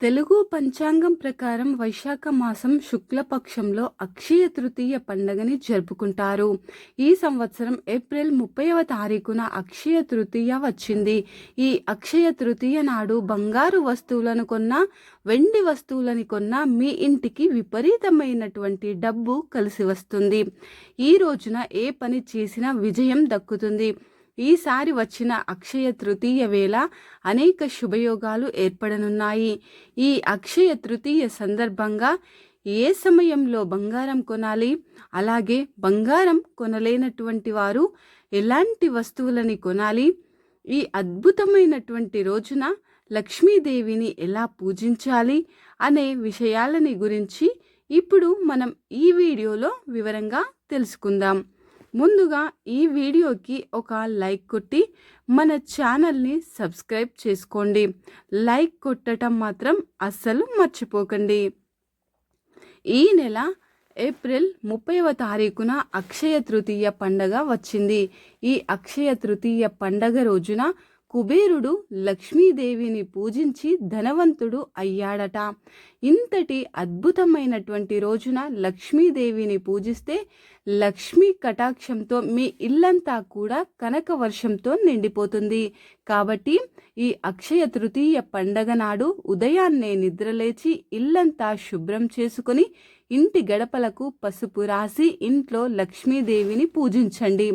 తెలుగు పంచాంగం ప్రకారం వైశాఖ మాసం శుక్లపక్షంలో అక్షయ తృతీయ పండుగని జరుపుకుంటారు. ఈ సంవత్సరం ఏప్రిల్ ముప్పైవ తారీఖున అక్షయ తృతీయ వచ్చింది. ఈ అక్షయ తృతీయ నాడు బంగారు వస్తువులను కొన్నా వెండి వస్తువులని కొన్నా మీ ఇంటికి విపరీతమైనటువంటి డబ్బు కలిసి వస్తుంది. ఈ రోజున ఏ పని చేసినా విజయం దక్కుతుంది. ఈసారి వచ్చిన అక్షయ తృతీయ వేళ అనేక శుభయోగాలు ఏర్పడనున్నాయి. ఈ అక్షయ తృతీయ సందర్భంగా ఏ సమయంలో బంగారం కొనాలి? అలాగే బంగారం కొనలేనటువంటి వారు ఎలాంటి వస్తువులని కొనాలి? ఈ అద్భుతమైనటువంటి రోజున లక్ష్మీదేవిని ఎలా పూజించాలి అనే విషయాలని గురించి ఇప్పుడు మనం ఈ వీడియోలో వివరంగా తెలుసుకుందాం. ముందుగా ఈ వీడియోకి ఒక లైక్ కొట్టి మన ఛానల్ని సబ్స్క్రైబ్ చేసుకోండి. లైక్ కొట్టడం మాత్రం అస్సలు మర్చిపోకండి. ఈ నెల ఏప్రిల్ ముప్పైవ తారీఖున అక్షయ తృతీయ పండగ వచ్చింది. ఈ అక్షయ తృతీయ పండగ రోజున కుబేరుడు లక్ష్మీదేవిని పూజించి ధనవంతుడు అయ్యాడట. ఇంతటి అద్భుతమైనటువంటి రోజున లక్ష్మీదేవిని పూజిస్తే లక్ష్మీ కటాక్షంతో మీ ఇల్లంతా కూడా కనక వర్షంతో నిండిపోతుంది. కాబట్టి ఈ అక్షయ తృతీయ పండగ నాడు ఉదయాన్నే నిద్రలేచి ఇల్లంతా శుభ్రం చేసుకుని ఇంటి గడపలకు పసుపు రాసి ఇంట్లో లక్ష్మీదేవిని పూజించండి.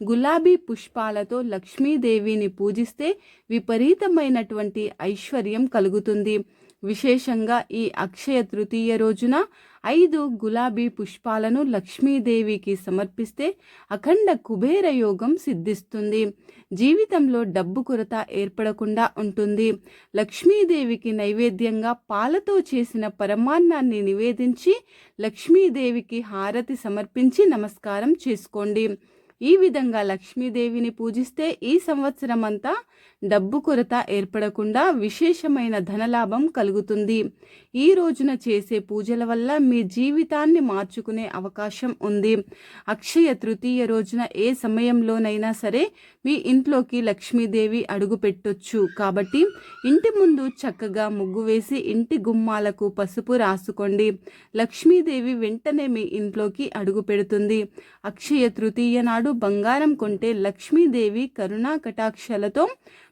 గులాబీ పుష్పాలతో లక్ష్మీదేవిని పూజిస్తే విపరీతమైనటువంటి ఐశ్వర్యం కలుగుతుంది. విశేషంగా ఈ అక్షయ తృతీయ రోజున ఐదు గులాబీ పుష్పాలను లక్ష్మీదేవికి సమర్పిస్తే అఖండ కుబేర యోగం సిద్ధిస్తుంది. జీవితంలో డబ్బు కొరత ఏర్పడకుండా ఉంటుంది. లక్ష్మీదేవికి నైవేద్యంగా పాలతో చేసిన పరమాన్నాన్ని నివేదించి లక్ష్మీదేవికి హారతి సమర్పించి నమస్కారం చేసుకోండి. ఈ విధంగా లక్ష్మీదేవిని పూజిస్తే ఈ సంవత్సరం అంతా డబ్బు కొరత ఏర్పడకుండా విశేషమైన ధనలాభం కలుగుతుంది. ఈ రోజున చేసే పూజల వల్ల మీ జీవితాన్ని మార్చుకునే అవకాశం ఉంది. అక్షయ తృతీయ రోజున ఏ సమయంలోనైనా సరే మీ ఇంట్లోకి లక్ష్మీదేవి అడుగు పెట్టొచ్చు. కాబట్టి ఇంటి ముందు చక్కగా ముగ్గు వేసి ఇంటి గుమ్మాలకు పసుపు రాసుకోండి. లక్ష్మీదేవి వెంటనే మీ ఇంట్లోకి అడుగు పెడుతుంది. అక్షయ తృతీయ నాడు బంగారం కొంటే లక్ష్మీదేవి కరుణా కటాక్షలతో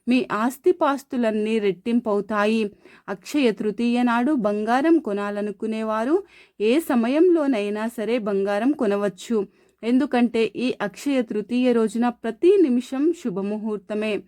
మీ ఆస్తిపాస్తులన్నీ రెట్టింపవుతాయి. అక్షయ తృతీయ నాడు బంగారం కొనాలనుకునేవారు ఏ సమయంలోనైనా సరే బంగారం కొనవచ్చు. ఎందుకంటే ఈ అక్షయ తృతీయ రోజున ప్రతి నిమిషం శుభముహూర్తమే.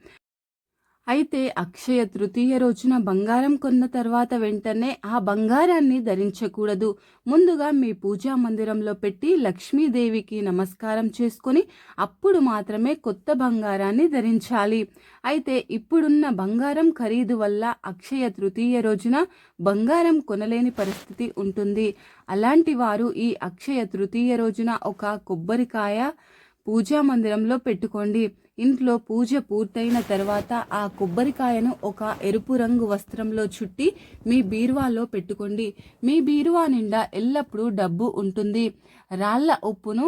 అయితే అక్షయ తృతీయ రోజున బంగారం కొన్న తర్వాత వెంటనే ఆ బంగారాన్ని ధరించకూడదు. ముందుగా మీ పూజా మందిరంలో పెట్టి లక్ష్మీదేవికి నమస్కారం చేసుకొని అప్పుడు మాత్రమే కొత్త బంగారాన్ని ధరించాలి. అయితే ఇప్పుడున్న బంగారం ఖరీదు వల్ల అక్షయ తృతీయ రోజున బంగారం కొనలేని పరిస్థితి ఉంటుంది. అలాంటి వారు ఈ అక్షయ తృతీయ రోజున ఒక కొబ్బరికాయ పూజా మందిరంలో పెట్టుకోండి. ఇంట్లో పూజ పూర్తయిన తర్వాత ఆ కొబ్బరికాయను ఒక ఎరుపు రంగు వస్త్రంలో చుట్టి మీ బీరువాలో పెట్టుకోండి. మీ బీరువా నిండా ఎల్లప్పుడూ డబ్బు ఉంటుంది. రాళ్ళ ఉప్పును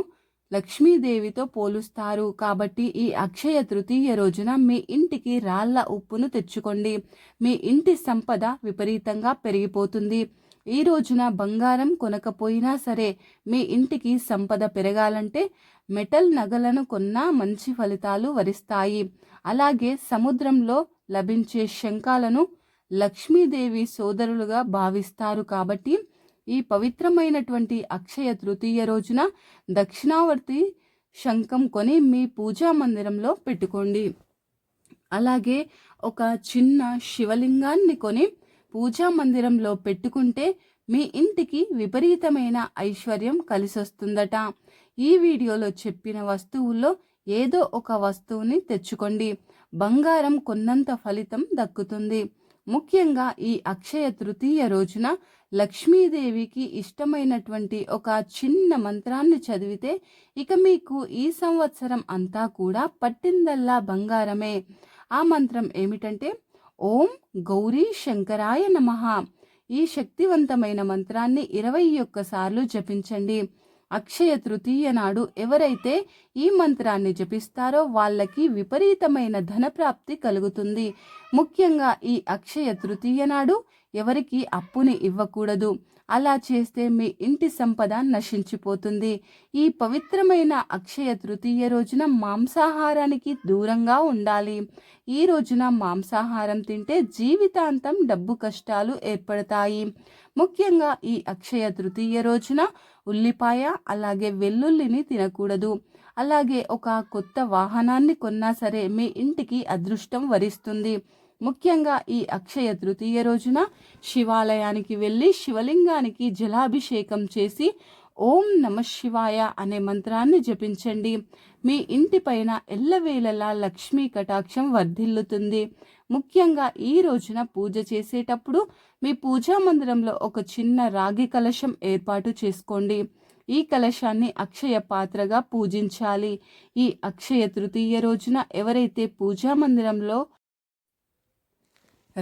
లక్ష్మీదేవితో పోలుస్తారు. కాబట్టి ఈ అక్షయ తృతీయ రోజున మీ ఇంటికి రాళ్ళ ఉప్పును తెచ్చుకోండి. మీ ఇంటి సంపద విపరీతంగా పెరిగిపోతుంది. ఈ రోజున బంగారం కొనకపోయినా సరే మీ ఇంటికి సంపద పెరగాలంటే మెటల్ నగలను కొన్నా మంచి ఫలితాలు వరిస్తాయి. అలాగే సముద్రంలో లభించే శంఖాలను లక్ష్మీదేవి సోదరులుగా భావిస్తారు కాబట్టి ఈ పవిత్రమైనటువంటి అక్షయ తృతీయ రోజున దక్షిణావర్తి శంఖం కొని మీ పూజా మందిరంలో పెట్టుకోండి. అలాగే ఒక చిన్న శివలింగాన్ని కొని పూజా మందిరంలో పెట్టుకుంటే మీ ఇంటికి విపరీతమైన ఐశ్వర్యం కలిసొస్తుందట. ఈ వీడియోలో చెప్పిన వస్తువుల్లో ఏదో ఒక వస్తువుని తెచ్చుకోండి. బంగారం కొన్నంత ఫలితం దక్కుతుంది. ముఖ్యంగా ఈ అక్షయ తృతీయ రోజున లక్ష్మీదేవికి ఇష్టమైనటువంటి ఒక చిన్న మంత్రాన్ని చదివితే ఇక మీకు ఈ సంవత్సరం అంతా కూడా పట్టిందల్లా బంగారమే. ఆ మంత్రం ఏమిటంటే ఓం గౌరీ శంకరాయ నమ. ఈ శక్తివంతమైన మంత్రాన్ని ఇరవై ఒక్కసార్లు జపించండి. అక్షయ తృతీయ నాడు ఎవరైతే ఈ మంత్రాన్ని జపిస్తారో వాళ్ళకి విపరీతమైన ధనప్రాప్తి కలుగుతుంది. ముఖ్యంగా ఈ అక్షయ తృతీయ నాడు ఎవరికి అప్పుని ఇవ్వకూడదు. అలా చేస్తే మీ ఇంటి సంపద నశించిపోతుంది. ఈ పవిత్రమైన అక్షయ తృతీయ రోజున మాంసాహారానికి దూరంగా ఉండాలి. ఈ రోజున మాంసాహారం తింటే జీవితాంతం డబ్బు కష్టాలు ఏర్పడతాయి. ముఖ్యంగా ఈ అక్షయ తృతీయ రోజున ఉల్లిపాయ అలాగే వెల్లుల్లిని తినకూడదు. అలాగే ఒక కొత్త వాహనాన్ని కొన్నా సరే మీ ఇంటికి అదృష్టం వరిస్తుంది. ముఖ్యంగా ఈ అక్షయ తృతీయ రోజున శివాలయానికి వెళ్ళి శివలింగానికి జలాభిషేకం చేసి ఓం నమ శివాయ అనే మంత్రాన్ని జపించండి. మీ ఇంటిపైన ఎల్లవేళలా లక్ష్మీ కటాక్షం వర్ధిల్లుతుంది. ముఖ్యంగా ఈ రోజున పూజ చేసేటప్పుడు మీ పూజా మందిరంలో ఒక చిన్న రాగి కలశం ఏర్పాటు చేసుకోండి. ఈ కలశాన్ని అక్షయ పాత్రగా పూజించాలి. ఈ అక్షయ తృతీయ రోజున ఎవరైతే పూజా మందిరంలో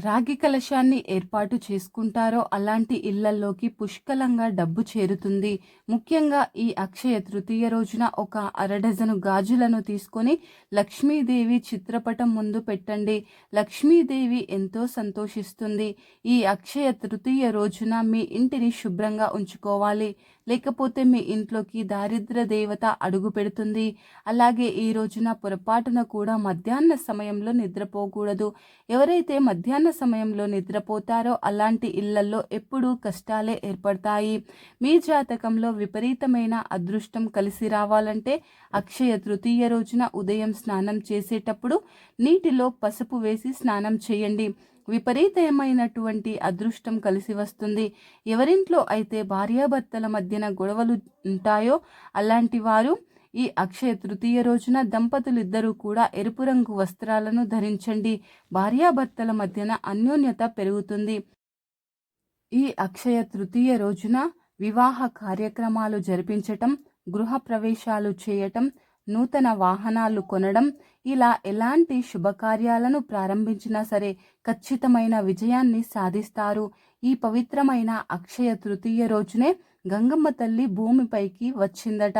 రాగి కలశాన్ని ఏర్పాటు చేసుకుంటారో అలాంటి ఇళ్ళల్లోకి పుష్కలంగా డబ్బు చేరుతుంది. ముఖ్యంగా ఈ అక్షయ తృతీయ రోజున ఒక అరడజను గాజులను తీసుకొని లక్ష్మీదేవి చిత్రపటం ముందు పెట్టండి. లక్ష్మీదేవి ఎంతో సంతోషిస్తుంది. ఈ అక్షయ తృతీయ రోజున మీ ఇంటిని శుభ్రంగా ఉంచుకోవాలి. లేకపోతే మీ ఇంట్లోకి దారిద్ర దేవత అడుగు పెడుతుంది. అలాగే ఈ రోజున పొరపాటున కూడా మధ్యాహ్న సమయంలో నిద్రపోకూడదు. ఎవరైతే మధ్యాహ్న సమయంలో నిద్రపోతారో అలాంటి ఇళ్ళలో ఎప్పుడూ కష్టాలే ఏర్పడతాయి. మీ జాతకంలో విపరీతమైన అదృష్టం కలిసి రావాలంటే అక్షయ తృతీయ రోజున ఉదయం స్నానం చేసేటప్పుడు నీటిలో పసుపు వేసి స్నానం చేయండి. విపరీతమైనటువంటి అదృష్టం కలిసి వస్తుంది. ఎవరింట్లో అయితే భార్యాభర్తల మధ్యన గొడవలు ఉంటాయో అలాంటి వారు ఈ అక్షయ తృతీయ రోజున దంపతులిద్దరూ కూడా ఎరుపు రంగు వస్త్రాలను ధరించండి. భార్యాభర్తల మధ్యన అన్యోన్యత పెరుగుతుంది. ఈ అక్షయ తృతీయ రోజున వివాహ కార్యక్రమాలు జరిపించటం గృహ ప్రవేశాలు చేయటం నూతన వాహనాలు కొనడం ఇలా ఎలాంటి శుభకార్యాలను ప్రారంభించినా సరే ఖచ్చితమైన విజయాన్ని సాధిస్తారు. ఈ పవిత్రమైన అక్షయ తృతీయ రోజునే గంగమ్మ తల్లి భూమిపైకి వచ్చిందట.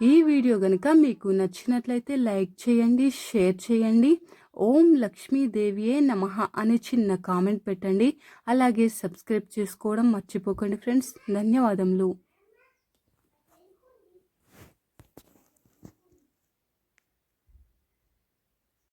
ఈ వీడియో గనుక మీకు నచ్చినట్లయితే లైక్ చేయండి షేర్ చేయండి. ఓం లక్ష్మీదేవియే నమ అనే చిన్న కామెంట్ పెట్టండి. అలాగే సబ్స్క్రైబ్ చేసుకోవడం మర్చిపోకండి ఫ్రెండ్స్. ధన్యవాదములు.